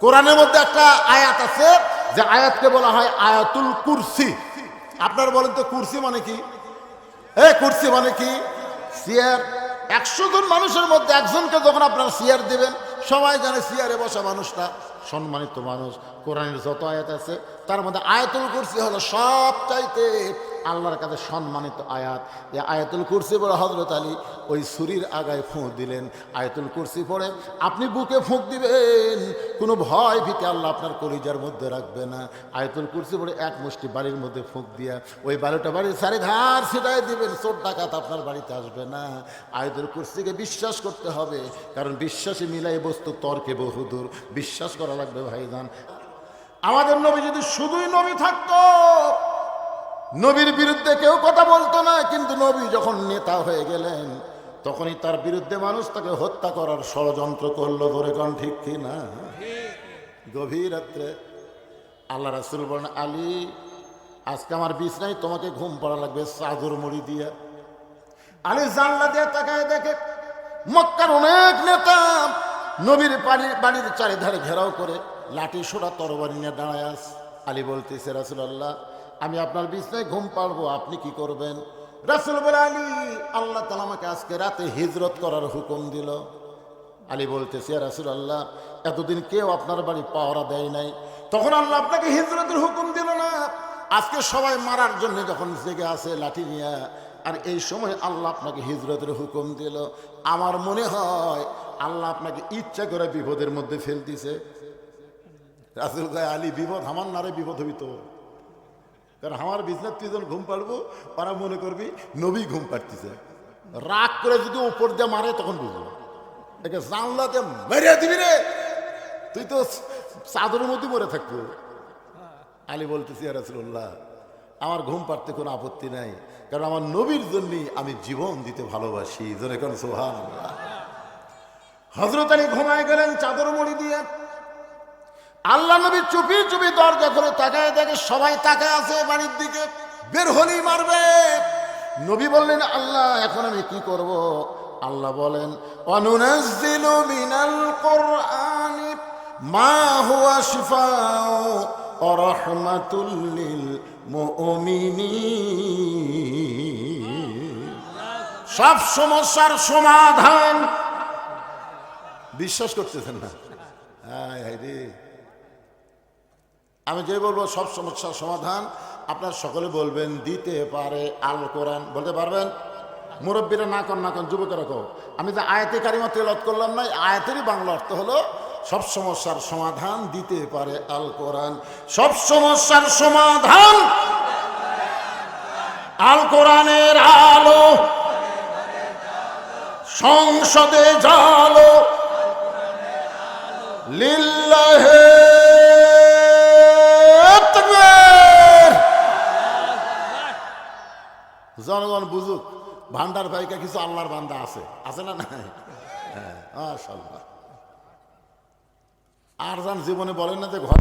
কোরআনের মধ্যে একটা আয়াত আছে, যে আয়াতকে বলা হয় আয়াতুল কুরসি। আপনার বলেন তো কুরসি মানে কি? এ, কুরসি মানে কি? সিয়ার। একশো জন মানুষের মধ্যে একজনকে যখন আপনার সিয়ার দেবেন, সবাই জানে সিয়ারে বসা মানুষটা সম্মানিত মানুষ। কোরআনের যত আয়াত আছে তার মধ্যে আয়াতুল কুরসি হলো সব চাইতে আল্লাহর কাছে সম্মানিত আয়াত। যে আয়াতুল কুরসি পড়ে হজরত আলী ওই ছুরির আগায় ফুঁক দিলেন। আয়াতুল কুরসি পড়ে, আপনি বুকে ফুঁক দিবেন, কোনো ভয় ভীতি আল্লাহ আপনার কলিজার মধ্যে রাখবে না। আয়াতুল কুরসি পড়ে, এক মুষ্টি বাড়ির মধ্যে ফুঁক দিয়া ওই বারোটা বাড়ির চারিধার সেটাই দিবেন, চোর ডাকাত আপনার বাড়িতে আসবে না। আয়াতুল কুরসিকে বিশ্বাস করতে হবে, কারণ বিশ্বাসে মিলাই বস্তু তর্কে বহুদূর। বিশ্বাস করা লাগবে ভাইজান আমাদের নবী যদি শুধুই নবী থাকতো, নবীর বিরুদ্ধে কেউ কথা বলতো না, কিন্তু নবী যখন নেতা হয়ে গেলেন, তখনই তার বিরুদ্ধে মানুষ তাকে হত্যা করার ষড়যন্ত্র করল ধরে কন, ঠিক কি না? গভীর রাত্রে আল্লাহ রাসুল বলেন, আলী, আজকে আমার বিছনায় তোমাকে ঘুম পড়া লাগবে চাদর মুড়ি দিয়ে। আলী জানলা দিয়ে তাকায় দেখে মক্কার অনেক নেতা নবীর বাড়ির বাড়ির চারিধারে ঘেরাও করে। লাঠি সোড়া তরবারি নিয়ে দাঁড়ায় আস। আলী বলতেছে রাসুল আল্লাহ আমি আপনার বিছনায় ঘুম পারব আপনি কি করবেন? রাসুল বলে আলী, আল্লাহ তালা আমাকে আজকে রাতে হিজরত করার হুকুম দিল। আলী বলতেছে রাসুল আল্লাহ এতদিন কেউ আপনার বাড়ি পাওয়ারা দেয় নাই। তখন আল্লাহ আপনাকে হিজরতের হুকুম দিল না। আজকে সবাই মারার জন্য যখন জেগে আছে লাঠি নিয়ে, আর এই সময় আল্লাহ আপনাকে হিজরতের হুকুম দিল। আমার মনে হয়, আল্লাহ আপনাকে ইচ্ছা করে বিপদের মধ্যে ফেলতিছে। রাসুল গায়ে আলী বিপদ আমার নারে বিপদ হবি তো কারণ আমার বিজনেস তুই যখন ঘুম পারব ওরা মনে করবি নবী ঘুম পাড়তিছে। রাগ করে যদি উপর দিয়ে মারে, তখন বুঝব। একে জানলাতে মেরে দিবি রে। তুই তো চাদরের মধ্যে মরে থাকব। আলী বলতেছি রাসুল্লাহ আমার ঘুম পাড়তে কোনো আপত্তি নাই। কারণ আমার নবীর জন্যই আমি জীবন দিতে ভালোবাসি। জোরে কোন সোহান হজরত আলী ঘুমায় গেলেন, চাদর মুড়ি দিয়ে আল্লাহ নবী চুপি চুপি দরজা করে তাকায় দেখে সবাই তাকায় আছে বাড়ির দিকে। বের হলেই মারবে। নবী বললেন, আল্লাহ, এখন আমি কি করব? আল্লাহ বলেন, অনুনাজ্জিলু মিনাল কোরআনি, মা হুয়া শিফাউ ওয়া রাহমাতুল লিল মুমিনিন। সব সমস্যার সমাধান। বিশ্বাস করতেছেন না হায় হায় রে আমি যে বলব, সব সমস্যার সমাধান আপনার সকলে বলবেন, দিতে পারে আল কোরআন। বলতে পারবেন? মুরব্বীরা না কর না কর যুবকেরা কো আমি যে আয়াতে কারিমা তেলত করলাম না আয়াতেরই বাংলা অর্থ হলো, সব সমস্যার সমাধান দিতে পারে আল কোরআন। সব সমস্যার সমাধান আল কোরআনের আলো, সংসদে জালো, লিল্লাহে ভান্ডার ভাইকা কিছু আল্লাহর বান্দা আছে। আছে না নাই? হ্যাঁ। আর যান জীবনে বলেন না যে ঘর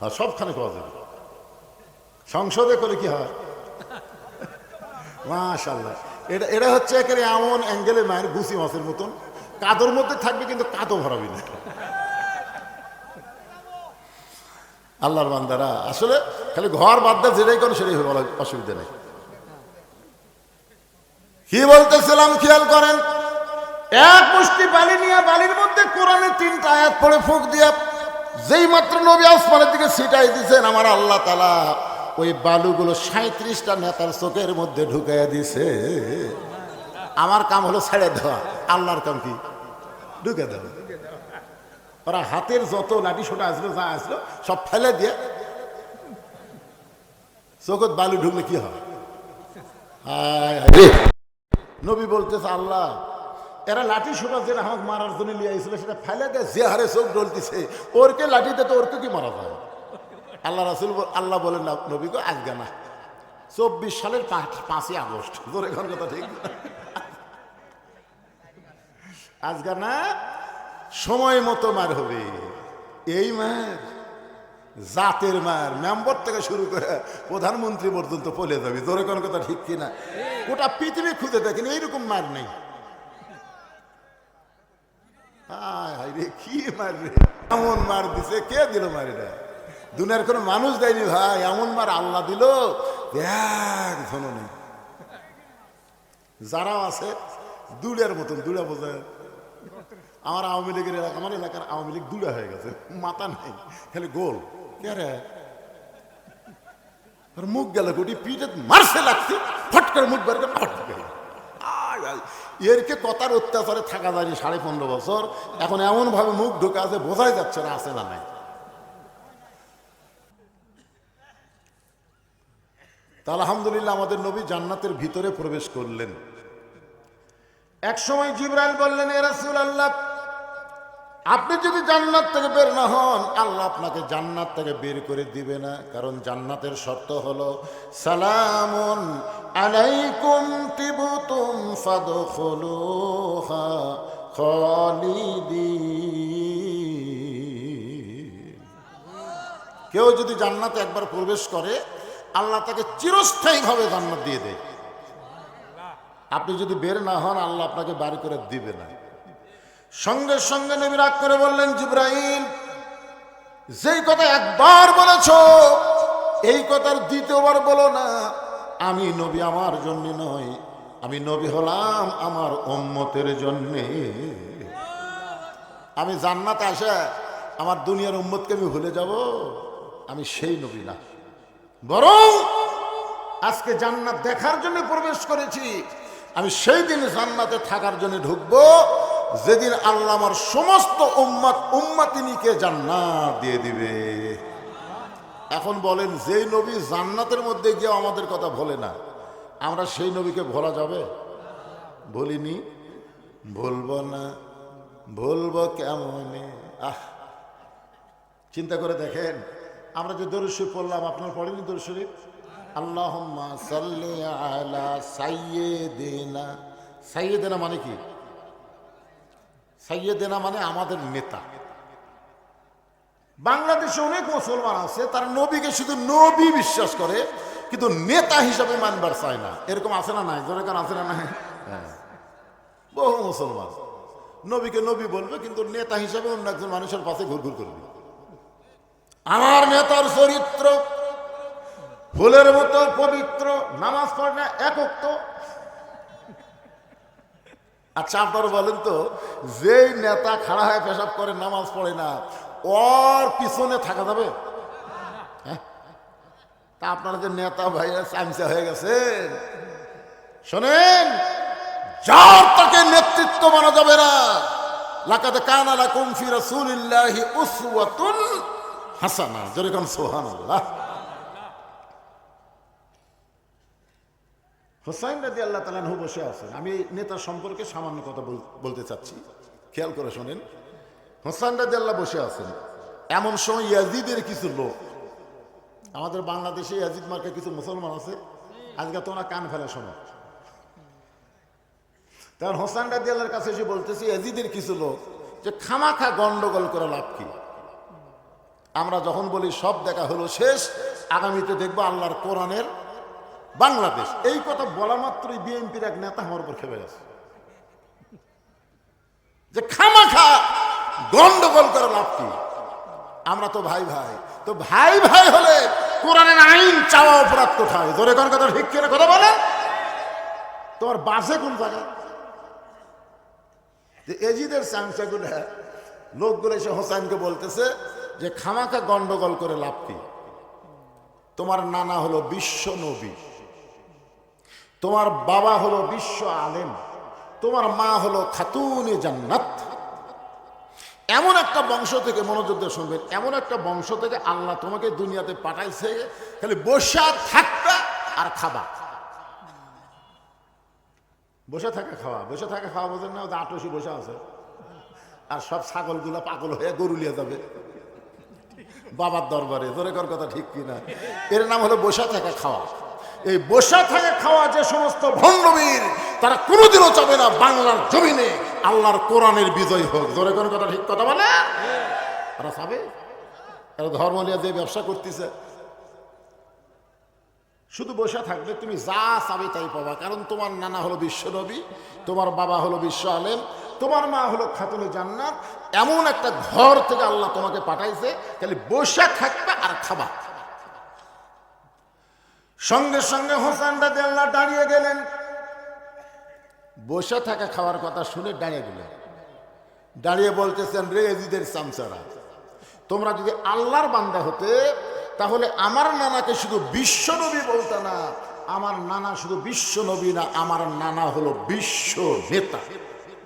হ্যাঁ সবখানে পাওয়া যাবে। সংসদে করে কি হয়? মাশাল্লাহ এটা এটা হচ্ছে একেবারে এমন অ্যাঙ্গেলে মায়ের গুছি মাছের মতন। কাদর মধ্যে থাকবে কিন্তু কাদও ভরাবি না। আল্লাহর বান্দারা, আসলে খালি ঘর বাদ দেয়, যেটাই করে সেটাই হবে অসুবিধা নেই। কি বলতেছিলাম, খেয়াল করেন? এক মুষ্টি বালি নিয়ে বালির মধ্যে কোরআনের তিনটা আয়াত পড়ে ফুঁক দিয়া যেই মাত্র নবী আসমানের দিকে ছিটাই দিছেন, আমার আল্লাহ তালা ওই বালুগুলো সাঁত্রিশটা নেতার চোখের মধ্যে ঢুকাইয়া দিছে। আমার কাম হলো ছেড়ে দেওয়া, আল্লাহর কাম কি? ঢুকে দেওয়া। ওরা হাতের যত লাঠি সোটা আসলো, যা আসলো, সব ফেলে দিয়ে চোখত বালু ঢুকলে কি হয়। নবী বলতেছে আল্লাহ এরা লাঠি সোটা যেটা আমাকে মারার জন্য নিয়ে আইছিল সেটা ফেলে দেয় যে হারে চোখ ডলতেছে ওরকে লাঠিতে তো ওরকে কি মারা যায়? আল্লাহ রাসুল আল্লাহ বলেন না নবী গো আজকে না। চব্বিশ সালের পাঁচ- পাঁচই আগস্ট। তোর এখন কথা ঠিক? আজকে না সময় মতো মার হবে। এই মার। জাতের মার মেম্বার থেকে শুরু করে প্রধানমন্ত্রী পর্যন্ত পলে যাবে তোর কোন কথা ঠিক কিনা? গোটা পৃথিবী খুঁজে দেখেন, এইরকম মার নেই। কি এমন মার দিছে, কে দিল দুনিয়ার কোনো মানুষ দেয়নি ভাই, এমন মার আল্লাহ দিল এক নেই যারাও আছে দুড়ের মতন দুড়া বোঝায় আমার আওয়ামী লীগের এলাকা, আমার এলাকার আওয়ামী লীগ দুড়া হয়ে গেছে, মাথা নেই, খালি গোল। মুখ গেল কোটি পিঠে মারছে লাগছে মুখ বের। এরকে অত্যাচারে থাকা যায়নি সাড়ে পনেরো বছর এখন মুখ ঢোকা আছে, বোঝাই যাচ্ছে না আছে না নাই। আলহামদুলিল্লাহ আমাদের নবী জান্নাতের ভিতরে প্রবেশ করলেন। এক সময় জিব্রাইল বললেন, এ রাসূলুল্লাহ আপনি যদি জান্নাত থেকে বের না হন, আল্লাহ আপনাকে জান্নাত থেকে বের করে দিবে না। কারণ জান্নাতের শর্ত হলো, সালামুন আলাইকুম তিবতুম কেউ যদি জান্নাতে একবার প্রবেশ করে, আল্লাহ তাকে চিরস্থায়ীভাবে জান্নাত দিয়ে দেয়। আপনি যদি বের না হন, আল্লাহ আপনাকে বাড়ি করে দিবে না। সঙ্গে সঙ্গে নবী রাগ করে বললেন, জিব্রাইল, যেই কথা একবার বলেছ, এই কথার দ্বিতীয়বার বলো না। আমি নবী আমার জন্য নয় আমি নবী হলাম আমার উম্মতের জন্যে। আমি জান্নাতে আসে, আমার দুনিয়ার উম্মতকে আমি ভুলে যাব, আমি সেই নবী না। বরং আজকে জান্নাত দেখার জন্য প্রবেশ করেছি, আমি সেই দিন জান্নাতে থাকার জন্য ঢুকবো যেদিন আল্লাহ আমার সমস্ত উম্মাত উম্মাতিনীকে জান্নাত দিয়ে দিবে। এখন বলেন, যেই নবী জান্নাতের মধ্যে গিয়ে আমাদের কথা বলে না, আমরা সেই নবীকে ভোলা যাবে? বলিনি ভুলবো না। ভুলবো কেমনে? আহ! চিন্তা করে দেখেন, আমরা যে দরুদ পড়লাম, আপনার পড়েনি দরুদ শরীফ? আল্লাহুম্মা সাল্লি আলা সাইয়্যিদিনা। সাইয়্যিদিনা মানে কি? সাইয়্যিদিনা মানে আমাদের নেতা। বাংলাদেশে অনেক মুসলমান আছে, তারা নবীকে শুধু নবী বিশ্বাস করে, কিন্তু নেতা হিসাবে মানবার চায় না। এরকম আছে না নাই? জনগণ আছে না নাই? হ্যাঁ। বহু মুসলমান। নবীকে নবী বলবে, কিন্তু নেতা হিসাবে অন্য একজন মানুষের পাশে ঘুরঘুর করবে। আমার নেতার চরিত্র ফুলের মতো পবিত্র, নামাজ পড়ে না একক আচ্ছা আপনারা বলেন তো, যেই নেতা খাড়া হয়ে পেশাব করে, নামাজ পড়ে না, ওর পিছনে থাকা যাবে? হ্যাঁ? তা আপনারা যে নেতা ভাইয়া চামচা হয়ে গেছেন শোনেন, যার তাকে নেতৃত্ব মানা যাবে না লাকাতে কানা লাকুম ফি উসওয়াতুন হাসানা। যেরকম সুবহানাল্লাহ। হোসাইন রাজি আল্লাহ তালানহু বসে আছেন। আমি নেতার সম্পর্কে সামান্য কথা বল- বলতে চাচ্ছি। খেয়াল করে শোনেন। হোসাইন রাজি আল্লাহ বসে আছেন। এমন সময় ইয়াজিদের কিছু লোক, আমাদের বাংলাদেশে ইয়াজিদ মার্কে কিছু মুসলমান আছে, আজকে তোমরা কান ফেলে শোনো। তখন হোসাইন রাজি আল্লাহর কাছে এসে বলতেছি, ইয়াজিদের কিছু লোক, যে খামাখা গন্ডগোল করে লাভ কি? আমরা যখন বলি সব দেখা হলো শেষ, আগামীতে দেখব আল্লাহর কোরআনের বাংলাদেশ, এই কথা বলা মাত্রই বিএনপির এক নেতা আমার উপর খেপে গেছে। যে খামাখা গন্ডগোল করে লাভ কি? আমরা তো ভাই ভাই, তো ভাই ভাই হলে কোরআনের আইন চাওয়া অপরাধ কোথায়? ধরে কোন কথা ঠিক করে কথা বলে তোমার বাসে কোন জায়গায়? এজিদের চাংচাগুলো লোকগুলো এসে হোসাইনকে বলতেছে যে খামাখা গন্ডগোল করে লাভ কি? তোমার নানা হলো বিশ্ব নবী। তোমার বাবা হলো বিশ্ব আলেম, তোমার মা হলো খাতুনে জান্নাত। এমন একটা বংশ থেকে মনোযোগ দিয়ে শুনবেন, এমন একটা বংশ থেকে আল্লাহ তোমাকে দুনিয়াতে পাঠাইছে, খালি বসা থাকবা আর খাবা। বসে থাকা খাওয়া, বসে থাকা খাওয়া বোঝেন না আটশি বসে আছে। আর সব ছাগলগুলো পাগল হয়ে গরুলিয়া যাবে। বাবার দরবারে, জোরে কর কথা ঠিক কিনা। এর নাম হলো বসা থাকা খাওয়া। এই বসা থাকা খাওয়া যে সমস্ত ভণ্ডবীর, তারা কোনোদিনও চাবে না বাংলার জমিনে আল্লাহর কোরআনের বিজয় হোক। জোরে কোন কথা ঠিক কথা বলে? তারা চাবে। এরা ধর্ম নিয়ে যে ব্যবসা করতেছে। শুধু বসে থাকবে, তুমি যা চাবে তাই পাবা। কারণ তোমার নানা হলো বিশ্বনবী তোমার বাবা হলো বিশ্ব আলেম, তোমার মা হলো খাতুনে জান্নাত। এমন একটা ঘর থেকে আল্লাহ তোমাকে পাঠাইছে খালি বসে থাকবে আর খাবা। সঙ্গে সঙ্গে হোসেন আল্লাহ দাঁড়িয়ে গেলেন। বসে থাকা খাওয়ার কথা শুনে দাঁড়িয়ে গেলেন। দাঁড়িয়ে বলতেছেন, রে এজিদের চামচারা, তোমরা যদি আল্লাহর বান্দা হতে, তাহলে আমার নানাকে শুধু বিশ্ব নবী বলতে না, আমার নানা শুধু বিশ্ব নবী না, আমার নানা হলো বিশ্ব নেতা।